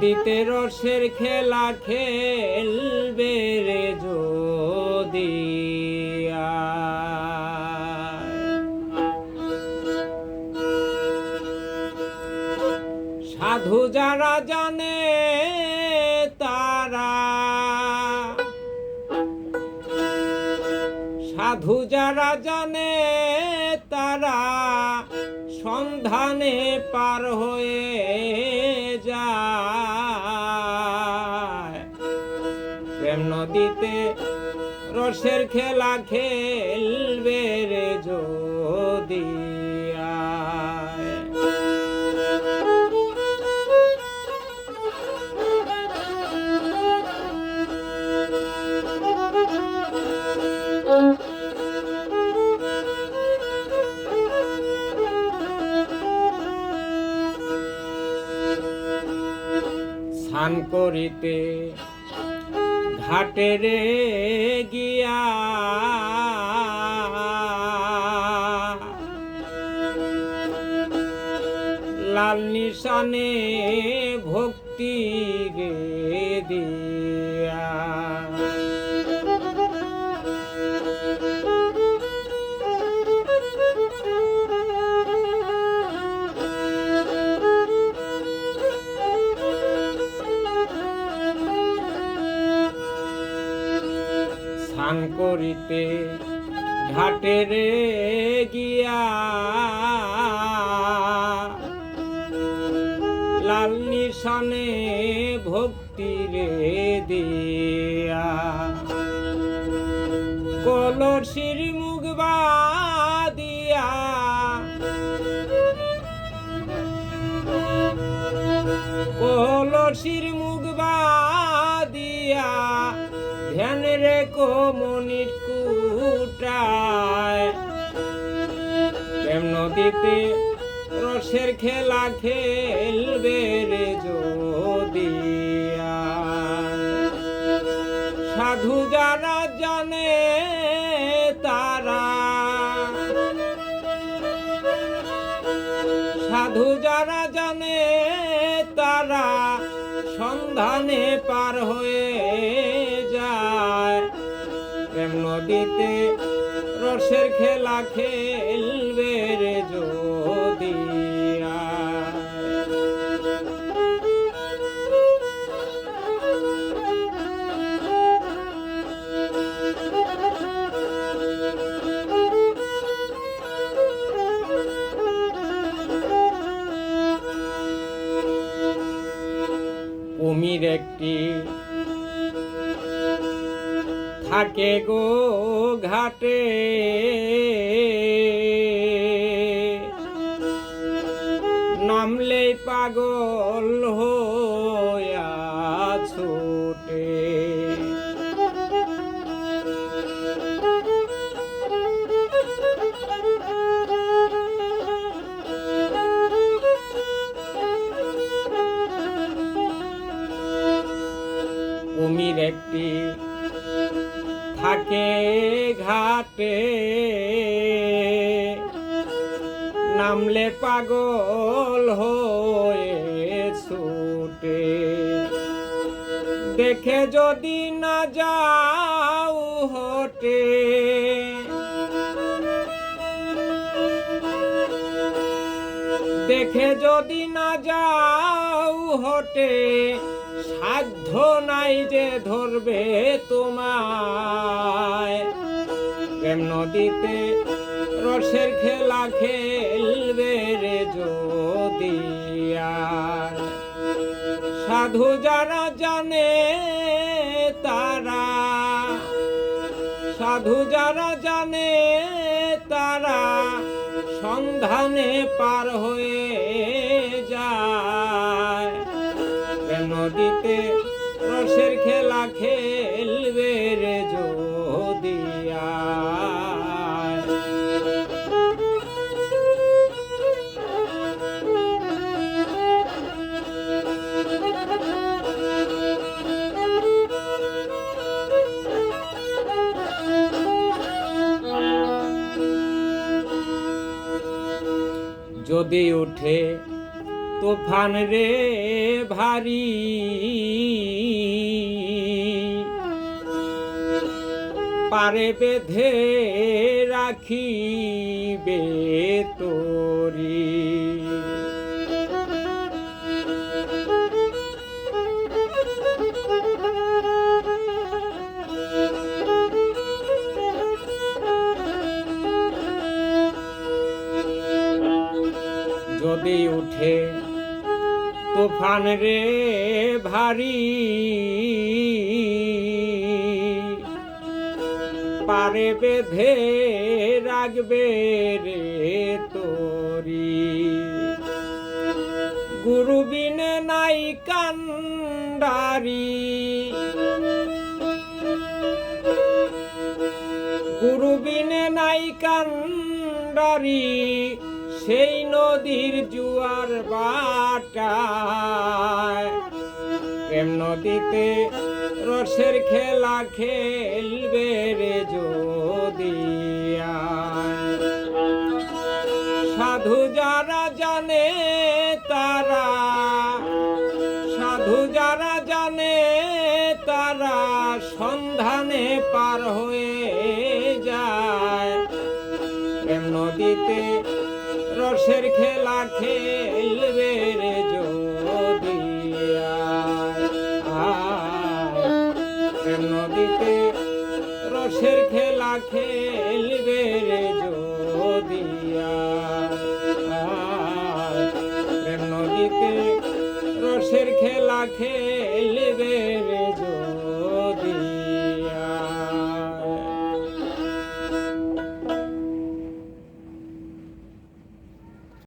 দিতে রসের খেলা খেলবে রে যদি সাধু যারা জানে তারা, সাধু যারা জানে তারা সন্ধানে পার হয়ে রসের খেলা খেলবে রে যদি করিতে ঘাটে রে গিয়া লাল নিশানে ভক্তি গে স্নান করিতে ঘাটে রে গিয়া। লাল নিশানে ভক্তি রে দিয়া। কলসির মুখ দিয়া কলসির মুখ মনির কুটায়। নদীতে রসের খেলা খেলবে রে যদি সাধু যারা জানে তারা। সাধু যারা জানে তারা সন্ধানে পার হয়ে নদীতে রসের খেলা খেলবে রে যদি একটি থাকে গো ঘাটে। নামলেই পাগল হইয়া থাকে ঘাটে। নামলে পাগল হয়ে ছুটে। দেখে যদি না যাও হটে। দেখে যদি না যাও হটে। সাধ্য নাই যে ধরবে তোমায়। প্রেম নদীতে রসের খেলা খেলবে রে যদি সাধু যারা জানে তারা, সাধু যারা জানে তারা সন্ধানে পার হয়ে নদীতে রসের খেলা খেলবে রে যদি উঠে তুফান রে ভারী। পারে বেঁধে রাখিবে তোরি। যদি উঠে তুফান রে ভারী। পারে বেঁধে রাখবে রে তোরি। গুরু বিনে নাই কান্ডারি। গুরু বিনে নাই কান্ডারি। সেই নদীর জুয়ার বাটায় প্রেম নদীতে রসের খেলা খেলবে রে যদি আয়। সাধু যারা জানে তারা, সাধু যারা জানে তারা সন্ধানে পার হয়ে যায় প্রেম নদীতে রসের খেলা খেলবে রে নদীতে রসের খেলা খেলবে রে যোদিয়া নদীতে রসের খেলা খেল